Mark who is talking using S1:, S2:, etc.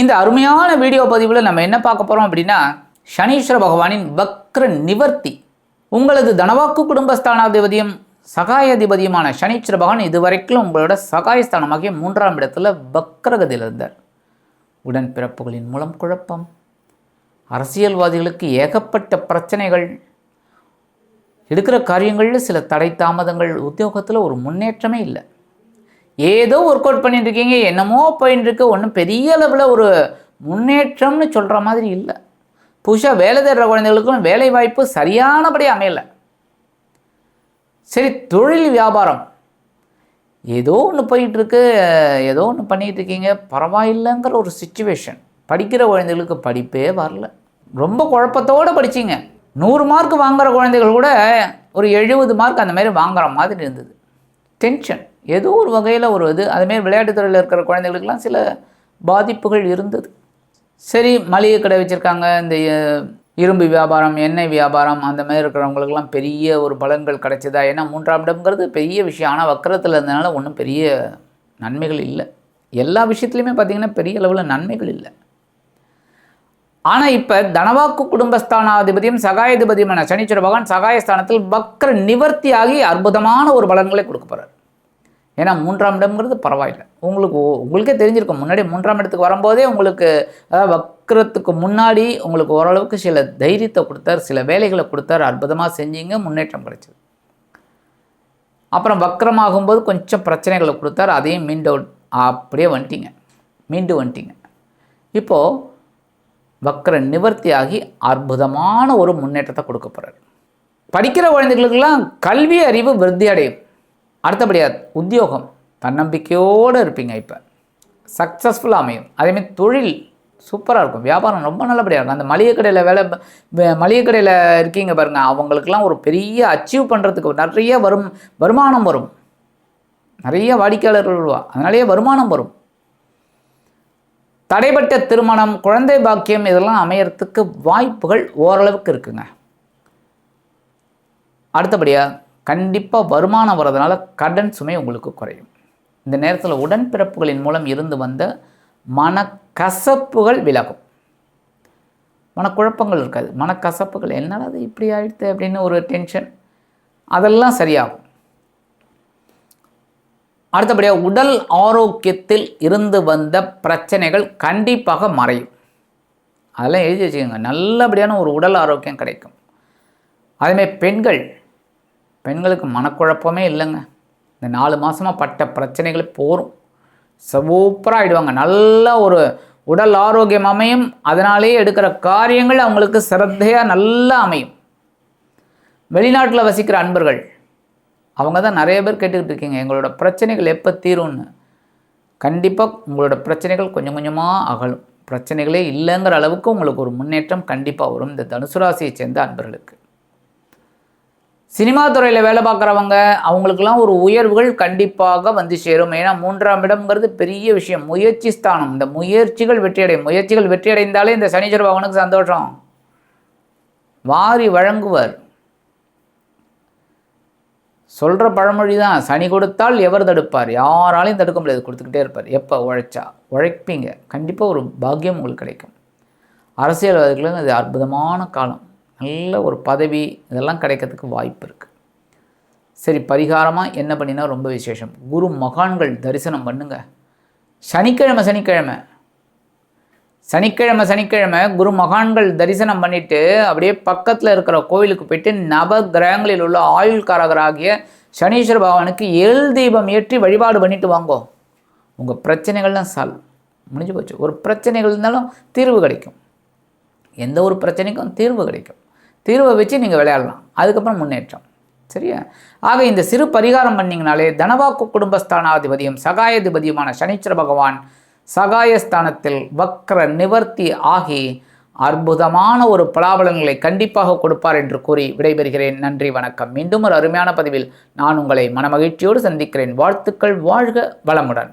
S1: இந்த அருமையான வீடியோ பதிவில் நம்ம என்ன பார்க்க போகிறோம் அப்படின்னா சனீஸ்வர பகவானின் வக்ர நிவர்த்தி. உங்களது தனவாக்கு குடும்பஸ்தானாதிபதியும் சகாயாதிபதியுமான சனீஸ்வர பகவான் இதுவரைக்கும் உங்களோட சகாயஸ்தானமாகிய மூன்றாம் இடத்துல வக்ரகதியில் இருந்தார். உடன்பிறப்புகளின் மூலம் குழப்பம் அரசியல்வாதிகளுக்கு ஏகப்பட்ட பிரச்சனைகள் எடுக்கிற காரியங்களில் சில தடை தாமதங்கள் உத்தியோகத்தில் ஒரு முன்னேற்றமே இல்லை. ஏதோ ஒர்க் அவுட் பண்ணிட்டு இருக்கீங்க என்னமோ போயின்னு இருக்கு ஒன்றும் பெரிய அளவில் ஒரு முன்னேற்றம்னு சொல்கிற மாதிரி இல்லை. புதுசாக வேலை தேடுற குழந்தைகளுக்கும் வேலை வாய்ப்பு சரியானபடி அமையலை. சரி தொழில் வியாபாரம். ஏதோ ஒன்று போயிட்டுருக்கு ஏதோ ஒன்று பண்ணிகிட்டு இருக்கீங்க பரவாயில்லைங்கிற ஒரு சுச்சுவேஷன் படிக்கிற குழந்தைகளுக்கு படிப்பே வரல. ரொம்ப குழப்பத்தோடு படிச்சிங்க. நூறு மார்க் வாங்குற குழந்தைகள் கூட ஒரு எழுபது மார்க் அந்த மாதிரி வாங்குற மாதிரி இருந்தது. டென்ஷன் ஏதோ ஒரு வகையில் ஒரு இது. அதுமாரி விளையாட்டுத் துறையில் இருக்கிற குழந்தைகளுக்கெல்லாம் சில பாதிப்புகள் இருந்தது. சரி மளிகை கடை வச்சுருக்காங்க. இந்த இரும்பு வியாபாரம் எண்ணெய் வியாபாரம் அந்த மாதிரி இருக்கிறவங்களுக்கெல்லாம் பெரிய ஒரு பலன்கள் கிடைச்சதா? ஏன்னா மூன்றாம் இடம்ங்கிறது பெரிய விஷயம். ஆனால் வக்கரத்தில் இருந்தனால ஒன்றும் பெரிய நன்மைகள் இல்லை. எல்லா விஷயத்துலையுமே பார்த்திங்கன்னா பெரிய அளவில் நன்மைகள் இல்லை. ஆனால் இப்போ தனவாக்கு குடும்பஸ்தானாதிபதியும் சகாயாதிபதியுமான சனீஸ்வர பகவான் சகாயஸ்தானத்தில் வக்கர நிவர்த்தியாகி அற்புதமான ஒரு பலன்களை கொடுக்க போகிறார் ஏன்னா மூன்றாம் இடம்ங்கிறது பரவாயில்லை. உங்களுக்கு உங்களுக்கே தெரிஞ்சிருக்கும். முன்னாடி மூன்றாம் இடத்துக்கு வரும்போதே உங்களுக்கு அதாவது வக்ரத்துக்கு முன்னாடி உங்களுக்கு ஓரளவுக்கு சில தைரியத்தை கொடுத்தார் சில வேலைகளை கொடுத்தார் அற்புதமாக செஞ்சீங்க முன்னேற்றம் கிடைச்சது. அப்புறம் வக்கரமாகும்போது கொஞ்சம் பிரச்சனைகளை கொடுத்தார் அதையும் மீண்டும் அப்படியே வந்துட்டீங்க. மீண்டு வந்துட்டீங்க. இப்போது வக்கர நிவர்த்தியாகி அற்புதமான ஒரு முன்னேற்றத்தை கொடுக்க போகிறார் படிக்கிற குழந்தைகளுக்கெல்லாம் கல்வி அறிவு விருத்தி அடையும் அடுத்தபடியாக உத்தியோகம். தன்னம்பிக்கையோடு இருப்பீங்க இப்போ. சக்ஸஸ்ஃபுல்லாக அமையும். அதேமாதிரி தொழில் சூப்பராக இருக்கும். வியாபாரம் ரொம்ப நல்லபடியாக இருக்கும். அந்த மளிகை கடையில் வேலை மளிகை கடையில் இருக்கீங்க பாருங்கள் அவங்களுக்கெல்லாம் ஒரு பெரிய அச்சீவ் பண்ணுறதுக்கு நிறைய வரும் வருமானம் வரும். நிறைய வாடிக்கையாளர்கள் வருவா. அதனாலேயே வருமானம் வரும். தடைப்பட்ட திருமணம் குழந்தை பாக்கியம் இதெல்லாம் அமையறதுக்கு வாய்ப்புகள் ஓரளவுக்கு இருக்குங்க. அடுத்தபடியாக கண்டிப்பாக வருமானம் வர்றதுனால கடன் சுமை உங்களுக்கு குறையும். இந்த நேரத்தில் உடன்பிறப்புகளின் மூலம் இருந்து வந்த மனக்கசப்புகள் விலகும். மனக்குழப்பங்கள் இருக்காது. மனக்கசப்புகள் என்னடா அது இப்படி ஆயிடுத்து அப்படின்னு ஒரு டென்ஷன் அதெல்லாம் சரியாகும். அடுத்தபடியாக உடல் ஆரோக்கியத்தில் இருந்து வந்த பிரச்சனைகள் கண்டிப்பாக மறையும். அதெல்லாம் எழுதி வச்சுக்கோங்க. நல்லபடியான ஒரு உடல் ஆரோக்கியம் கிடைக்கும். அதேமாதிரி பெண்கள் பெண்களுக்கு மனக்குழப்பமே இல்லைங்க. இந்த நாலு மாதமாக பட்ட பிரச்சனைகள் போகும் சூப்பராக ஆகிடுவாங்க நல்ல ஒரு உடல் ஆரோக்கியம் அமையும். அதனாலேயே எடுக்கிற காரியங்கள் அவங்களுக்கு சிரத்தையாக நல்லா அமையும். வெளிநாட்டில் வசிக்கிற அன்பர்கள் அவங்க தான் நிறைய பேர் கேட்டுக்கிட்டு இருக்கீங்க. எங்களோட பிரச்சனைகள் எப்போ தீரும்னு. கண்டிப்பாக உங்களோட பிரச்சனைகள் கொஞ்சம் கொஞ்சமாக அகலும். பிரச்சனைகளே இல்லைங்கிற அளவுக்கு உங்களுக்கு ஒரு முன்னேற்றம் கண்டிப்பாக வரும். இந்த தனுசு ராசியை சேர்ந்த அன்பர்களுக்கு. சினிமா துறையில் வேலை பார்க்குறவங்க அவங்களுக்கெல்லாம் ஒரு உயர்வுகள் கண்டிப்பாக வந்து சேரும். ஏன்னா மூன்றாம் இடம்ங்கிறது பெரிய விஷயம். முயற்சி ஸ்தானம். இந்த முயற்சிகள் வெற்றியடையும் முயற்சிகள் வெற்றியடைந்தாலே இந்த சனீஸ்வர பகவானுக்கு சந்தோஷம். வாரி வழங்குவர். சொல்கிற பழமொழி தான் சனி கொடுத்தால் எவர் தடுப்பார்? யாராலையும் தடுக்க முடியாது. கொடுத்துக்கிட்டே இருப்பார். எப்போ? உழைச்சா. உழைப்பீங்க. கண்டிப்பாக ஒரு பாக்கியம் உங்களுக்கு கிடைக்கும். அரசியல்வாதிகளுக்கு இது அற்புதமான காலம். நல்ல ஒரு பதவி இதெல்லாம் கிடைக்கிறதுக்கு வாய்ப்பு இருக்குது சரி பரிகாரமாக என்ன பண்ணினா ரொம்ப விசேஷம். குரு மகான்கள் தரிசனம் பண்ணுங்க. சனிக்கிழமை சனிக்கிழமை. சனிக்கிழமை சனிக்கிழமை குரு மகான்கள் தரிசனம் பண்ணிட்டு அப்படியே பக்கத்தில் இருக்கிற கோவிலுக்கு போயிட்டு நவ கிரகங்களில் உள்ள ஆயுள்காரகராகிய சனீஸ்வர பகவானுக்கு ஏழு தீபம் ஏற்றி வழிபாடு பண்ணிட்டு வாங்கோ. உங்கள் பிரச்சனைகள்லாம் சால்வ் முடிஞ்சு போச்சு. ஒரு பிரச்சனைகள் இருந்தாலும் தீர்வு கிடைக்கும். எந்த ஒரு பிரச்சனைக்கும் தீர்வு கிடைக்கும். தீர்வை வச்சு நீங்கள் விளையாடலாம். அதுக்கப்புறம் முன்னேற்றம். சரியா? ஆக இந்த சிறு பரிகாரம் பண்ணிங்கனாலே தனவாக்கு குடும்பஸ்தானாதிபதியும் சகாயாதிபதியுமான சனீச்சர பகவான் சகாயஸ்தானத்தில் வக்ர நிவர்த்தி ஆகி அற்புதமான ஒரு பலாபலன்களை கண்டிப்பாக கொடுப்பார் என்று கூறி விடைபெறுகிறேன். நன்றி வணக்கம். மீண்டும் ஒரு அருமையான பதிவில் நான் உங்களை மனமகிழ்ச்சியோடு சந்திக்கிறேன். வாழ்த்துக்கள் வாழ்க வளமுடன்.